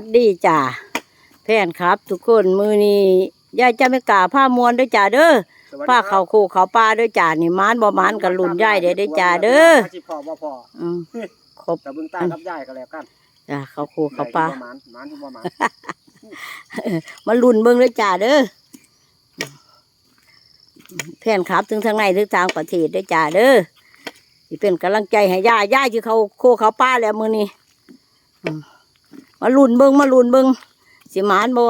วัสดีจ้าแฟนครับ ทุกคนมือนี้ยายจะไม่กล้าผ้ามวนเด้วยจ้าเด้อผ้าเขาคู่เขาปลาเด้วยจ้านี่มานบ่มานกันลุ่นยายเด้อเด้อจ้าเด้อสิพอบ่พออืมครบแต่เบึงตากับยายก็แล้วกันจ้าเขาคู่เขาปลาได้อยู่บ่หมานหมานอยู่บ่หมานมาลุ่นเบิ่งเลยจ้าเด้อแฟนครับถึงทางในถึงทางประเทศเด้อจ้าเด้อที่เป็นกำลังใจให้ย่าย่าที่เขาโคเขาป้าแล้วมือนี้อื มาลุนเบิงมาลุนเบิงสิมานบ่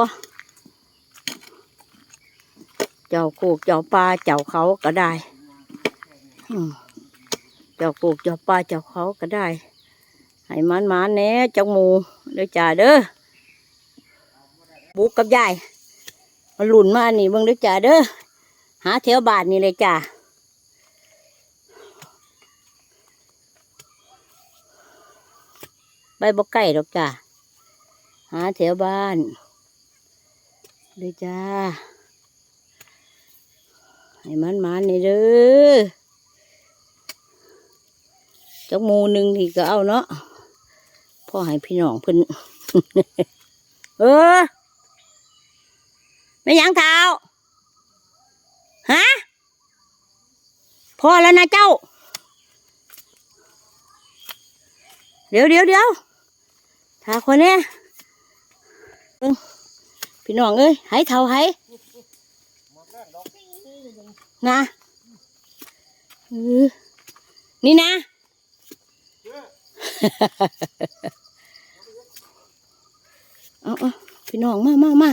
เจ้าโคกเจ้าปลาเจ้าเขาก็ได้เจ้าโคกเจ้าปลาเจ้าเขาก็ได้ ให้มันมานแน่เจ้าหมูเด้อจ้าเด้อบุกกับยายมาหลุนมาอันนี่เบิ่งเด้วยจ้าเด้อหาแถวบานนี่เลยจ้าไปบ่ใกล้ดอกจ้า หาแถวบ้านเลยจ้า ให้มันมันนี่เด้อจักมูหนึ่งที่ก็เอาเนาะพ่อให้พี่น้องเพิ่นเออไม่ยังเท้าฮะพอแล้วนะเจ้า เดี๋ยวเดี๋ยวเดี๋ยวทาคนเนี้ย พี่น้องเอ้ยให้เท่าให้นะนี่นะเอาเอาพี่น้องมามามา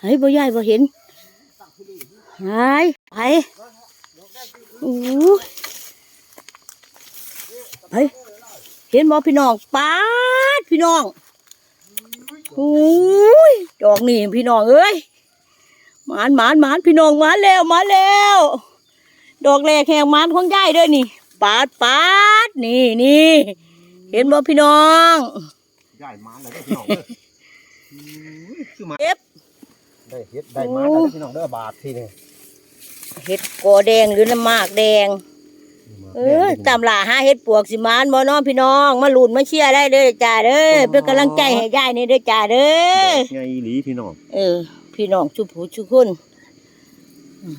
เฮ้ยบ่ยายบ่เห็นหายไปโอ้ยไปเห็นบ่พี่น้องป้าดพี่น้อง โอ้ยดอกนี่พี่น้องเอ้ยหมานหมานหมานพี่น้องหมาแล้วหมาแล้ว ดอกแรกแหงหมานของยายเด้อนี่ปาดปาดนี่นี่เห็นบ่พี่น้องยายหมานแล้วเด้อพี่น้องเด้ออุ้ยคือหมาเอฟได้เฮ็ดได้หมานแล้วเด้อพี่น้องเด้อบาทที่นี่เห็ดกอแดงหรือน้ำมากแดง เออตามหลาหาเห็ดปวกสิมานบ่เน้องพี่น้อง มาหลุนมาเชียร์ได้เด้อจ้าเด้อเป็นกำลังใจให้ยายนี่เด้อจ้าเด้อไงอีหลีพี่น้อง เออ พี่น้องชุบผู้ชุบคนอืม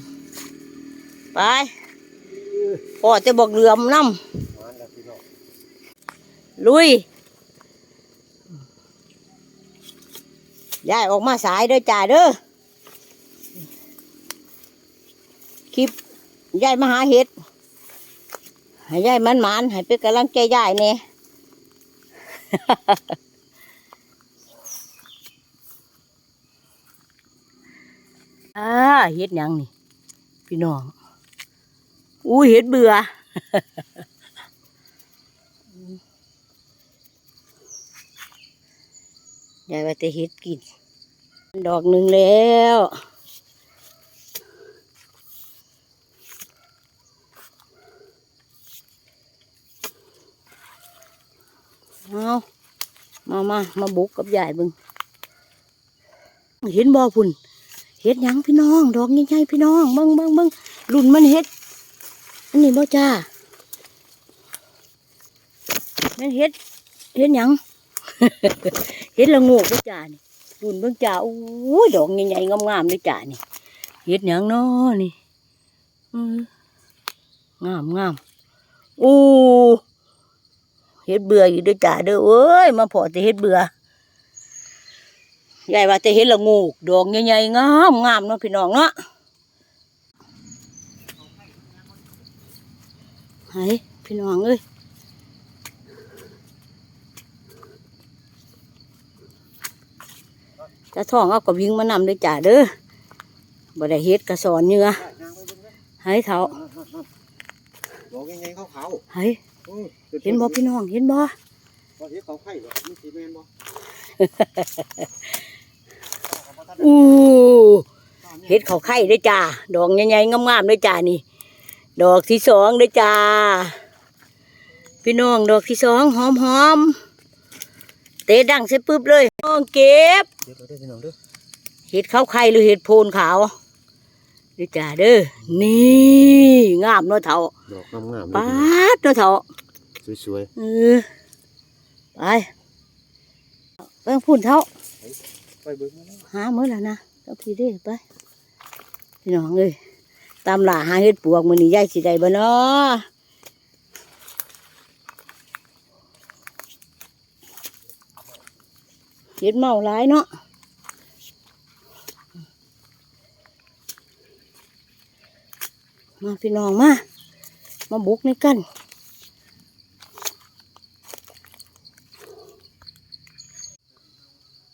ไปพ่อจะบอกเรือมน้หมานแล้วพี่น้องำลุยยายออกมาสายเด้อจ้าเด้อคลิปยายมาหาเห็ด ให้ยายมันหมานให้เป็นกำลังใจยายเนี่ยอ่าเฮ็ดยังนี่ พี่น้อง อู้เฮ็ดเบื่อยายว่าจะเฮ็ดกิน ดอกหนึ่งแล้ว เอามามามาบุกกับยายเบึงเห็นบ่อพุ่นเห็ดยังพี่น้อง ดอกใหญ่ๆพี่น้องบิ่งบิ่งบิ่งรุ่นมันเห็ด อันนี้บ่จ้าแมันเห็ดเห็ดยัง เห็ดละงกเด้อจ้านี่รุ่นเบิ่งจ้าโอ้ยดอกใหญ่ๆงามๆเด้อจ้านี่เห็ดยังน้อนี่งามงามโอ้ เห็ดเบื่ออยู่เด้วยจ้าเด้อเอ้ยมาพอแต่เห็ดเบื่อยายว่าแต่เห็ดละโงูกดอกใหญ่ๆงามงามเนาะพี่น้องเนาะไห้พี่น้องเอ้ยจะท้องเอากับวิ่งมานำเด้วยจ้าเด้อบ่ได้เฮ็ดกระสอนเนื้อได้ย่างไปเบิ่งเด้อให้เถาดอกยังไงขาวให้ๆอือ เห็นบ่พี่น้องเห็นบ่บ่เฮ็ดเขาไข่บ่มันสิแม่นบ่อู้เฮ็ดเขาไข่เด้วยจ้าดอกใหญ่ๆงามๆเด้วยจ้านี่ ดอกที่สองเด้วยจ้าพี่น้องดอกที่สองหอมๆเตะดังเสร็จปุ๊บเลยน้องเก็บเดี๋ยวเด้อพี่น้องเด้อเห็ดเขาไข่หรือเห็ดโพนขาวเด้วยจ้าเด้อนี่งามเนาะเถาดอกงามๆเลยป๊าดเนาะเถาพี่น้อง สวยเออไปเบิ่งพุ่นเท่าไปเบิ่งมาแล้วหามื้อแล้วนะเอาพี่เด้ไปพี่น้องเอ้ยตามล่าหาเฮ็ดปวกมื้อนี้ยายสิได้บ่เนาะเฮ็ดเมาหลายเนาะมาพี่น้องมา มาบุกในกัน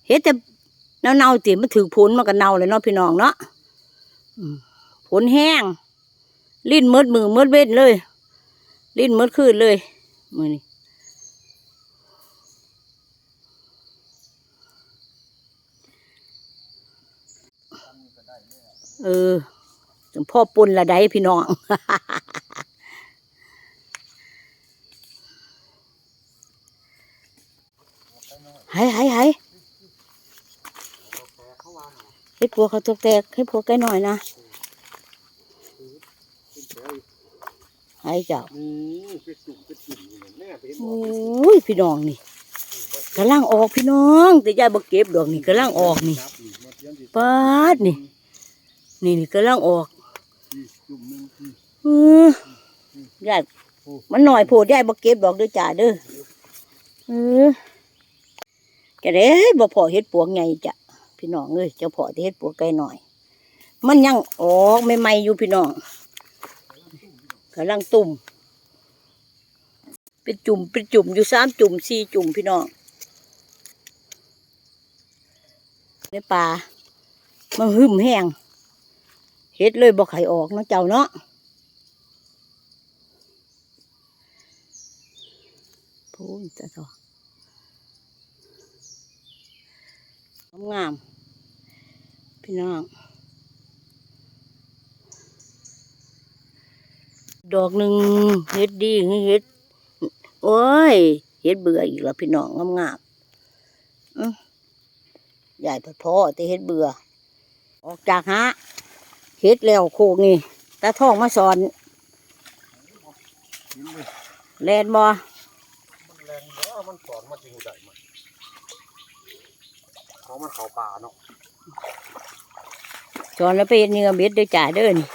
เฮ็ดแต่เน่าๆติมันถือผลมันก็เน่าเลยเนาะพี่น้องเนาะอืมผลแห้ง ลิ้นมืดมือมืดเว้นเลย ลิ้นมืดคืนเลยมือนี่เออจังพ่อปนละได้พี่น้อง หายหายหาย แต่เขาวาง เอาให้ปัวเขาตกแตกให้ปัวใกล้หน่อยนะขึ้นแถวอีกหายเจ้าโอ้ยพี่น้องนี่กำลังออกพี่น้อง แต่ยายบ่เก็บดอกนี่กำลังออกนี่จับนี่มาเตรียมสิปาดนี่ นี่นี่กำลังออกเออยายมันหน่อยโพดยายบ่เก็บดอกด้อจ้าเด้อเออแกเด้บ่พอเฮ็ดปวกใหญ่จ้ะ พี่น้องเอ้ยเจ้าพอที่เฮ็ดปวกไกลหน่อย มันยังออกใหม่ๆอยู่พี่น้องกำลังตุ่มเป็นจุ่มเป็นจุ่มอยู่สามจุ่มสี่จุ่มพี่น้องในป่ามันหึมแห้งเฮ็ดเลยบ่ไข่ออกเนาะเจ้าเนาะพูนจะต่องาม พี่น้อง ดอกหนึ่งเฮ็ดดีเฮ็ดโอ้ยเฮ็ดเบื่ออีกแล้วพี่น้องงามๆอื้อใหญ่พอๆแต่เฮ็ดเบื่อ ออกจากฮะเฮ็ดแล้วโคกนี่ตาท่องมาสอนกินเลยแลนบ่แรงเด้อมันสอนมาจริงได้มันเขามันเขาป่าเนาะ สอนแล้วไปเฮ็ดเนื้อเบ็ดเด้อจ่าเด้อนี่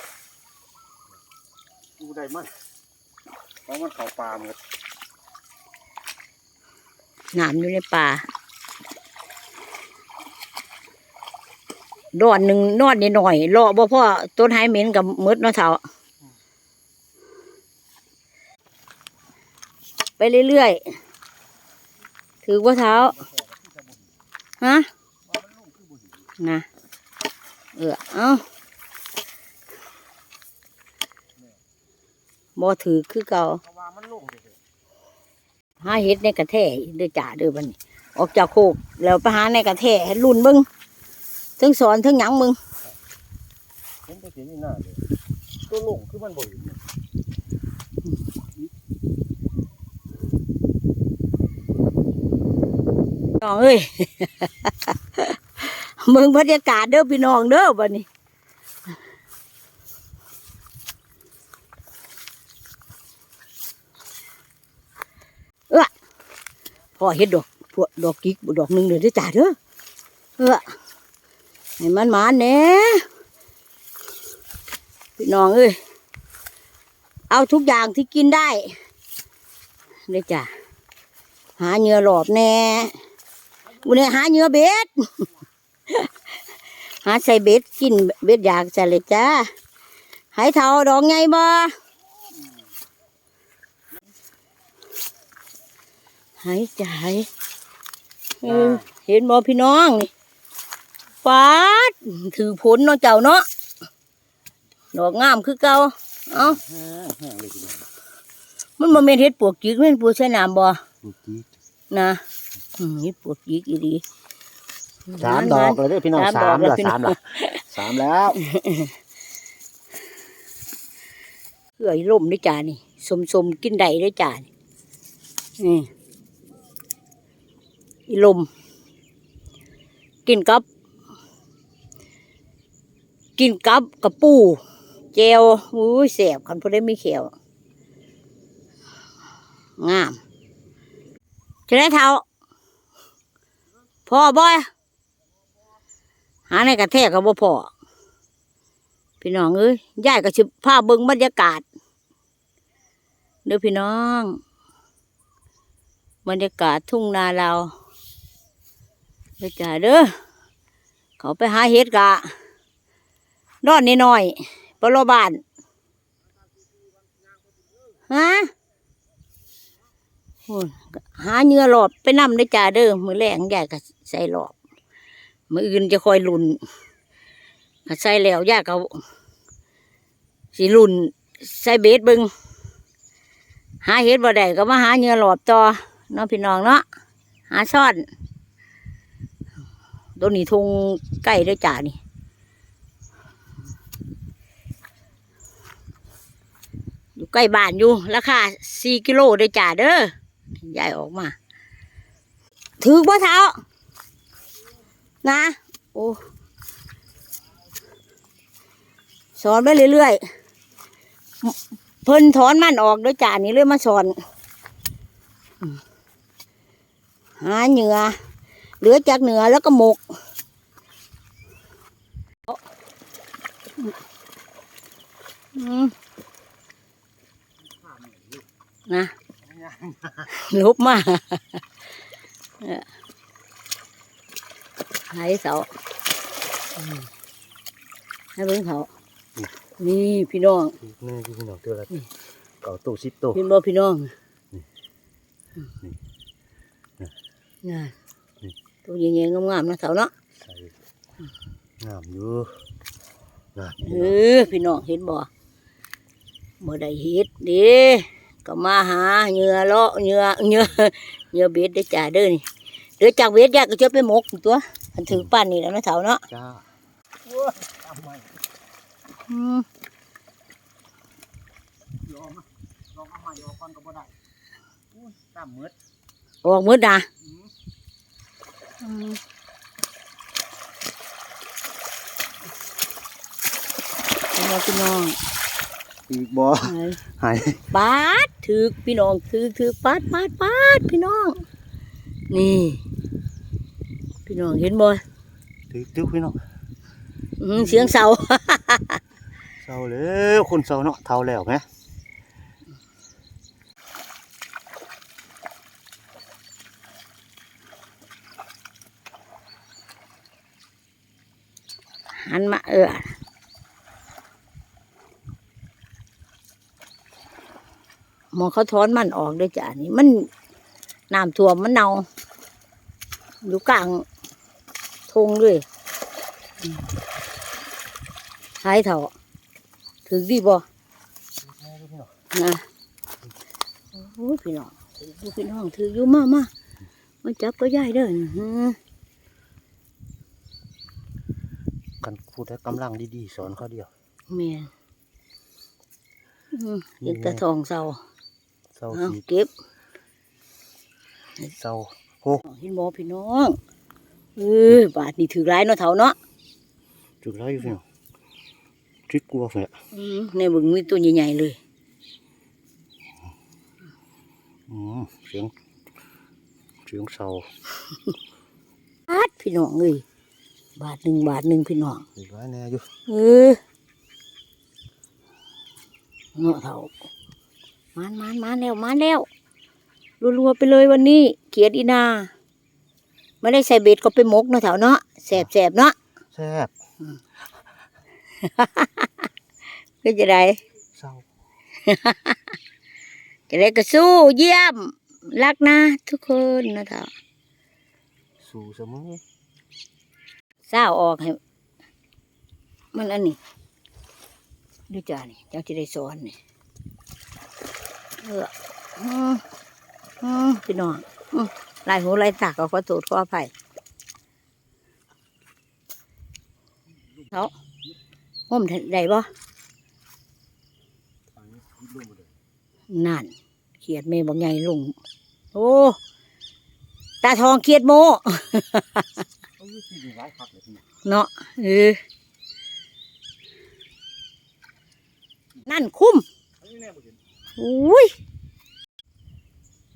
ดูได้มันเขามันเข้าป่าหมดน้ำอยู่ในป่าดอนหนึ่งนอนนิดหน่อยรอบ่พ่อต้นไฮเหม็นกับมืดเนาะเถาไปเรื่อยๆถือว่าเท้าฮะนะ เออเอาบ่ถือคือเก่าเพราะว่ามันลงเด้อหาเห็ดในกระแท่เด้อจ่าเด้อบัดนออกจากโคกแล้วไปหาในกระแท่ให้รุ่นเบึงทั้งสอนทั้งหยังมึงเห็นไปเห็นนี่หน้าเลยตัวลงคือมันบ่เห็นเนี่ยน้องเอ้ย มึงบรรยากาศเด้อพี่น้องเด้อบัดนี้เออพอเห็ดดอกพวกดอกกิ๊กดอกหนึ่งเลยเด้จ่าเด้อเออให้มันหมาแน่พี่น้องเอ้ยเอาทุกอย่างที่กินได้เด้อจ้ะหาเหงื่อหลอบแน่วันนี้หาเหนื้อเบ็ด หาใส่เบ็ดกินเบ็ดอยากใส่เลยจ้าใหายเท่าดอกไงบ่หายใจเออเห็นบ่พี่น้องนี่ฟาดถือผลเนาะเจ้าเนาะดอกงามคือเก่าเอ้าแห้งเลยทีเดียวมันบ่แม่นเฮ็ดปวกจิกแม่นปวกใส่น้ำบ่ลูกจี๊ดนะอืมเฮ็ดปวกจิกอีหลี สามดอกเลยเด้อพี่น้องสาสามมดอกแล้วละพี่น้องสามละสามแล้วเขื่อยล่มด้วยจ้านี่สมสมๆกินได้ด้วยจ้านี่นี่อีลม กินกับ กินกับกระปูเจวอุ้ยแสบคันพอได้ไม่เขียว งามจะได้เท้าพพ่อบ่อย หาในกระแทกก็บ่พอพี่น้องเอ้ยยายก็สิพาเบิ่งบรรยากาศเด้อพี่น้อง บรรยากาศทุ่งนาเราเด้อจ้าเด้อเขาไปหาเห็ดกะนอนนิดหน่อยๆปลอบานฮะหาเหงื่อหลอบไปนำได้อจ้าเด้อมือแรงยายก็ใส่หลอบ มืออื่นจะคอยลุนใส่แล้วยายก็สิลุนใส่เบสบิงหาเห็ดบ่ได้ก็มาหาเหงื่อหลอบต่อเนาะพี่น้องเนาะหาซ่อนตัวนี้ทงใกล้ด้วยจ้านี่อยู่ใกล้บ้านอยู่ราคาสี่กิโลด้วยจ้าเด้อยายออกมา ถือบ่เท้า นะ โอ้สอนไปเรื่อยๆ เพิ่นถอนมันออกด้วยจานนี้เลยมาสอน หาเหนือ เหลือจากเหนือแล้วก็หมกอืมนะลุบมา เออให้เสาอืมให้เบิ่งเขานี่พี่น้องนี่คือพี่น้องเจอแล้วนี่เก่าตู้ซิปโตเห็นบ่พี่น้องนี่นี่น่ะนี่ตัวใหญ่ๆงามๆนะเสาเนาะใส่งามอยู่งามเออพี่น้องเห็นบ่บ่ได้เฮ็ดเด้ก็มาหาเหยื่อเลาะเหยื่อเหยื่อเหยื่อเบ็ดได้อจ้าเด้อนี่เดี๋ยวจากเบ็ดยากก็จะไปหมกตัว มันถือป้านนี่แล้วนะเสาเนาะจ้าทำไมอืมยอมนะลองเอาใหม่ออกก่อนก็บ่ได้อุ้ยตามมืดออกหมืดนะอืมอืมเอามาพี่น้องอีกบ่ไหนหายปาดถือพี่น้องถือถือปาดปาดปาดพี่น้อง นี่ พี่น้องเห็นบ่ตึกตึกพี่น้องอืมเสียงเสา เศร้าแล้วคนเศร้าเนาะเท่าแล้วไงหันมาเออหมองเขาถอนมันออกด้วยจ้ะนี่มันน้ำท่วมมันเน่าอยู่กลาง ทงด้วยอืมหายเถาถือดีบ่นะโอ้ยพี่น้องถืออยู่พี่น้องถืออยู่มามามาจับก็ย่ายเด้ออื้อหือกันพูดให้กำลังดีๆสอนเขาเดียวแม่นอืมเด็กตะทองเศร้าเศร้าเอาสีเก็บเศร้าโหเห็นบ่พี่น้อง เออบาทนี่ถือร้ายเนาะเถาเนาะจุดไรอยู่พี่น้องจิกกลัวแฝะอืมในบึงมีตัวใหญ่ๆเลยอืมเสียงเสียงเศร้าบาทพี่น้องเอ้ยบาทหนึ่งบาทหนึ่งพี่น้องอีกไรแน่อยู่เออเนาะเถามันมันมันแล้วมันแล้วรัวๆไปเลยวันนี้ เขียดอีนา ไม่ได้ใส่เบ็ดก็ไปหมกเนาะเถาเนาะแสบๆเนาะแซ่บก็จะได้เศร้าจะได้ก็สู้เยี่ยม รักนะ ทุกคนนะเถาสู่เสมอเศร้าออกให้มันอันนี้ดูจ้านี่เจ้าจะได้สอนนี่เอออืมอืมพี่น้องอืม ลายหูลายตาก็ขอโทษขออภัยเขาห่มได้บ่นั่นเขียดเมย์บอกใหญ่ลุงโอ้ตาทองเขียดโมเอาอยู่ที่นี่หลายคักเลยพี่เนาะเออนั่นคุ้มอันนี้แน่บ่เห็นอุ้ย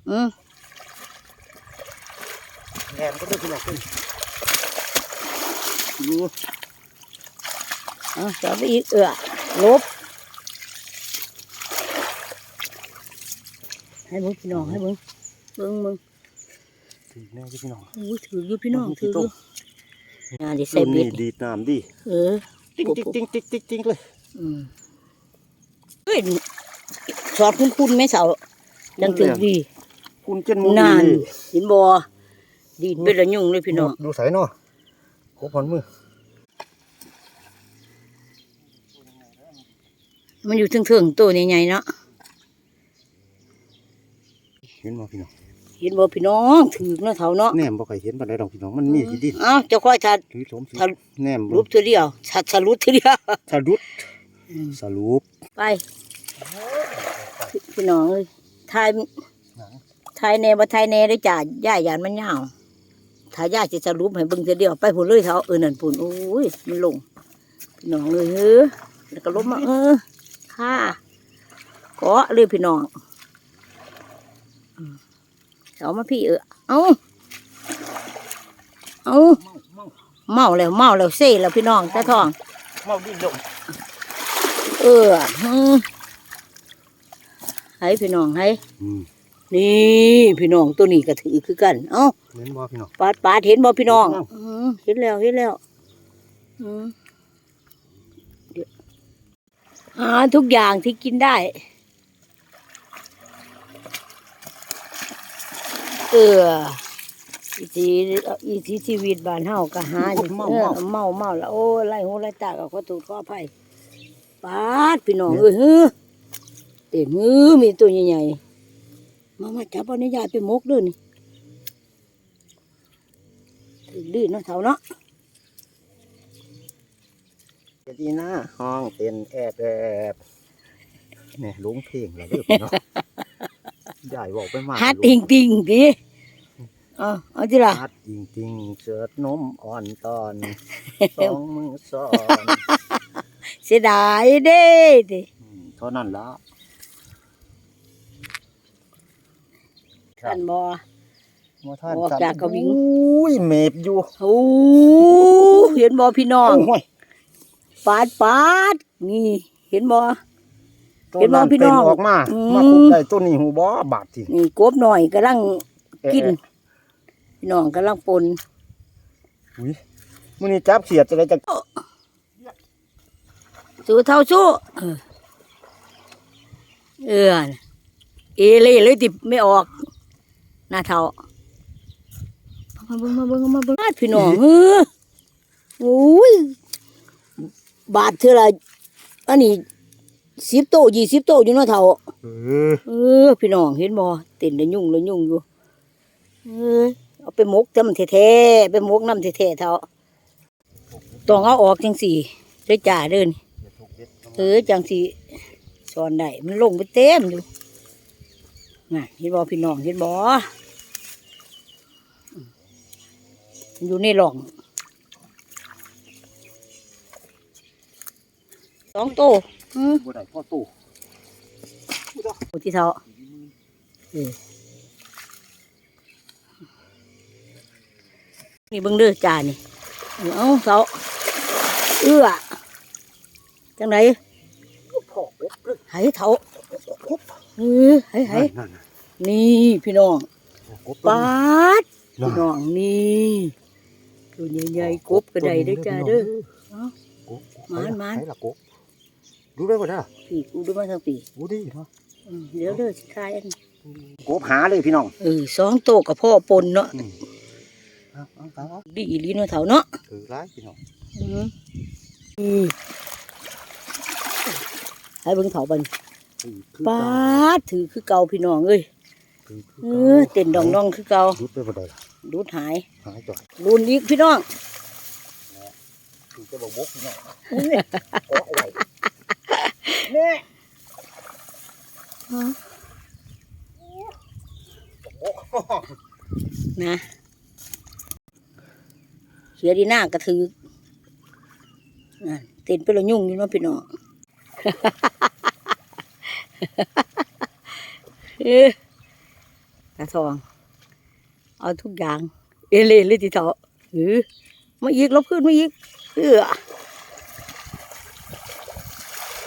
อืม แน่มันก็ได้พี่น้องเพิ่นดูเอาจับไปอีกเอือลบ ให้เบิ่งพี่น้องให้เบิ่งเบิ่งมึงถือแน่จ้ะพี่น้องอู้ถืออยู่พี่น้องมันมีถืออโต๊ะยู่งานที่ใส่เบ็ดรุ่นนี้นี่ดีดน้ำดีเออติ๊งติ๊งติ๊งติ๊งติ๊งติ๊งเลยอืมเฮ้ยสอดคุ้นๆไหมเสาดังถึงดี คุณเจนมูนานดีเห็นบ่ ดีดเป็นระยุ่งเลยพี่น้องดูใสเนาะโคบพันมือ มันอยู่ถึงๆตัวใหญ่ๆเนาะเห็นบ่พี่น้องเห็นบ่พี่น้องถือเนาะเท่าเนาะแหนมบ่เคยเห็นปานใดดอกพี่น้องมันมีที่ดินเอ้าเจะค่อยทัดถือสมสิถ้าแหนมรูปตัวเดียวชัดสรุปตัวเดียวสรุปสรุปไปพี่น้องเอ้ยทายทายแน่บ่ทายแน่ได้อจ้าย่ายยานมันยาว ถ้าย่าจะสรุปให้เบิ่งเสียเดียวไปพุ่นเลยเถาเออนั่นพุ่นโอ้ยมันลงพี่น้องเลยเฮ้อแล้วก็ลบมาเออค่ะเกาะเลยพี่น้องอืมเอามาพี่เออเอาเอาเมาแล้วเมาแล้วเซ่แล้วพี่น้องตาทองเมาดินดงเออฮึให้พี่น้องให้อืม นี่พี่น้องตัวนี้ก็ถือคือกัน เอ้าเห็นบ่พี่น้องปาดปาดเห็นบ่พี่น้องเห็นแล้วอืมเห็นแล้วเห็นแล้วอืมเดี๋ยวหาทุกอย่างที่กินได้ เอออีทีอีทีชีวิตบ้านเฮาก็หาอยู่เออเมาเมาแล้วโอ้ไล่หูไล่ตาก็ขอโทษขออภัยปาดพี่น้องเอ้ยเฮ้อเต็มมือมีตัวใหญ่ๆ มามาจับเอาในยายไปมกเด้วยนี่ถึงดื้อเนาะเท่าเนาะดีนะห้องเป็นแอบแอบเนี่ยลุงเพลงแล้วเด้อพี่น้องใหญ่บอกไปมากฮัดติงติงดิเอาเอาจิล่ะฮัดจริงจริงๆเจิดนมอ่อนตอนสองมือซ้อนเสียดายเด้ดิ อืมเท่านั้นละ ท่านบอมาท่านออกจากกระวิงอุ้ยเมบอยู่โอ้เห็นบอพี่น้องโอ้ยปาดปาดนี่ เห็นบอตัวเห็นบ่พี่น้องเป็ออกมาอืมมาคุกได้ตัวนี้หูบ่บาดทีนี่กบหน่อยกำลังเอ๊ะกินพี่น้องกำลังปนอุ้ยมื้อนี้จับเขียดจะได้จะสู้เท่าสู้เออเออเอเล่เลยติไม่ออก หน้าเท่ามาเบิ่งมาเบิ่งมาเบิ่งบาดพี่น้องเออโอ้ยบาทเท่าไหรอันนี้สิบโตยี่สิบโตอยู่เนาะเท่าเออเออพี่น้องเห็นบ่เต้นแล้วยุ่งแล้วยุ่งอยู่เออเอาไปหมกทำแท้ๆไปหมกน้ำแท้ๆเท่าต้องเอาออกจังสี่เด้อจ่าเดินอย่าถูกเด็ดเออจังสีสอนได้มันลงไปเต็มอยู่ น่ะเห็นบ่พี่น้องเห็นบ่มันอยู่ในหล่องสองโตวอืมบ่ได้พ่อตู้โอ้ที่เท่าเออนี่เบิ่งเด้อจ่านี่เอาเท่าเอื้อจังไหนพ่อเด็ดเลยไหเท่า เออไหไหนั่นน่ะนี่พี่น้องกบปาดนั่พี่นน้องนี่ตัวใหญ่ๆกบกระไดเด้อจ้าเด้อ กบหมานหมานไหล่ะกบดูได้บ่ได้ปีกูดูมาทางปีดูดิเนาะอืมเดี๋ยวเด้อสิทายอันกบหาเลยพี่น้องเออสองโตกับพ่อปนเนาะอืมเอาเอาเอาเอาดีอีหลีเนาะเถ่าเนาะถือร้ายพี่น้องอืมอืมให้เบิ่งเถ่าบันถือคือ ปาเก่าดถือคือเก่าพี่น้องเอ้ยถือคือเอเก่าอเต้นดองดองๆคือเก่าดูดไปบ่ได้ล่ะดูดหายหายจ่อยรุนอีกพี่น้องถือจะบอกบกพี่น้องนี่โอ้เอาไว้นี่นะเสียดีหน้ากระถือนั่นเต้นไปและยุ่งอยู่เนาะพี่น้อง เออตาทอง เอาทุกอย่าง เอเล่เลยทีเถาะเออมาอีกลบขึ้นมาอีกเออ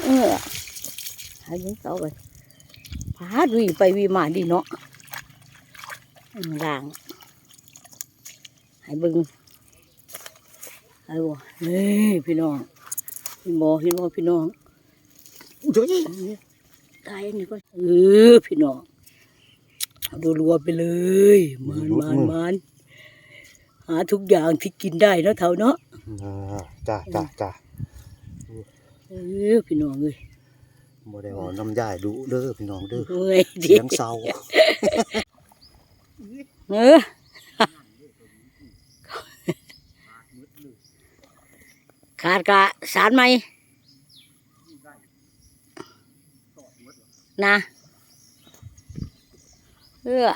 เออให้ยิงเสาไปพาดวีไปวีมาดีเนาะอืมล่างให้เบึงให้บ่เฮ้ยพี่น้องพี่บอพี่บอพี่น้องเฮ้ยตายอันนี้ก็เออพี่น้องเอาดู รัวไปเลยมันมันมันหาทุกอย่างที่กินได้เนาะเท่าเนาะอ่าจ้าจ้าจ้าเออพี่น้องเอ้ยบ่ได้หอน้ำยายดูเด้อพี่น้องเด้อเมื่อยดิเสียงเศร้าเออขาดกะสารไหมนะ เออ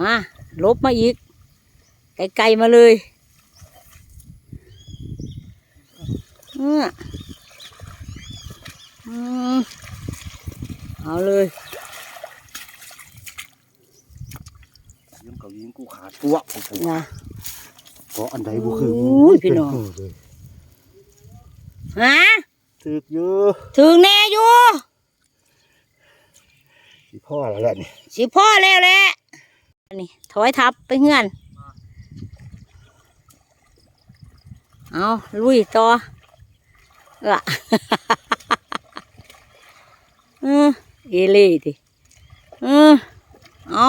มาลบมาอีก ไกลๆมาเลยเอออืมเอาเลยเยังกับยิงกูขาดตัวโอ้โหนะเพราะอันใดบ่คือโอ้ยพี่น้องเป็เลยฮะถึกอยู่ถึงแน่อยู่ สิพ่อแล้วแหละนี่สิพ่อแล้วแหละนี่ถอยทับไปเงื่อนเอาลุยต่อเออเออเอเล่ดิเออเอา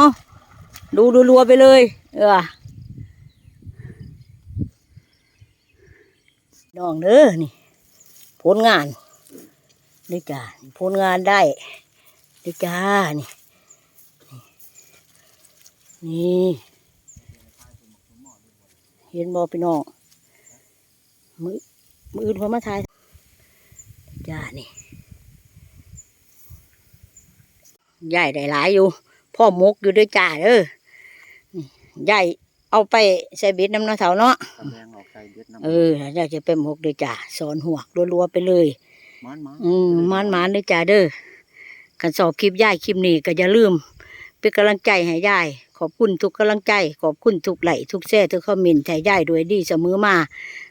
ดูดูรัวไปเลย เออน้องเด้อนี่ผลงานนี่จ้าผลงานได้ นี่จ้า นี่ นี่เห็นบอพี่น้องมือมืออื่นพอมาทายจ้า นี่ใหญ่ได้หลายอยู่ พ่อมกอยู่ด้วยจ้าเด้อนี่ใหญ่เอาไปใส่เบ็ดน้ำเนาะเถาเนาะตะแบงออกไก่เด็ดน้ำเอออยากจะเป็นหกด้วยจ้าสอนหัวกรัวๆไปเลยมันมาอืมมันมันๆด้วยจ้าเด้อ กันสอบคลิปย่ายคลิปนี้ก็อย่าลืม เป็นกำลังใจให้ย่าย ขอบคุณทุกกำลังใจ ขอบคุณทุกไหลค์ทุกแซ่ทุกคอมเมนต์ให้ย่ายด้วยดีเสมอมา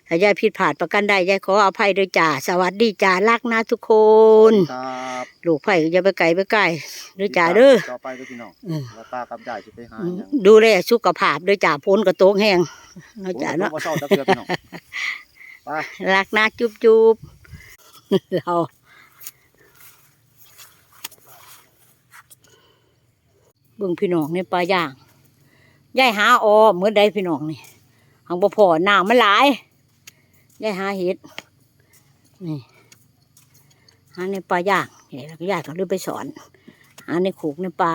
ถ้าย่ายผิดพลาดประกันใดย่ายขออภัยด้วยจ้าสวัสดีจ้ารักนะทุกคนครับลูกไผ่อย่าไปไกลไปไกลด้วยจ้าเด้อต่อไปเด้อพี่น้องอืมว่าตากับยายสิไปหาอืมหยังดูแลสุขภาพด้วยจ้าพ้นกระโตกแห้งเนาะจ้าเนาะ โอ้ยบ่เศร้าจักเทื่อพี่น้องไป รักนะจุ๊บจุ๊บเรา บิ่งพี่น้องในปลาย่างยายหาออเมื่อใดพี่น้องนี่หางบ่พอหนามันหลายยายหาเห็ดนี่หาในปลาย่างนี่แล้วก็ยายก็เลยไปสอนหาในขูกในปลา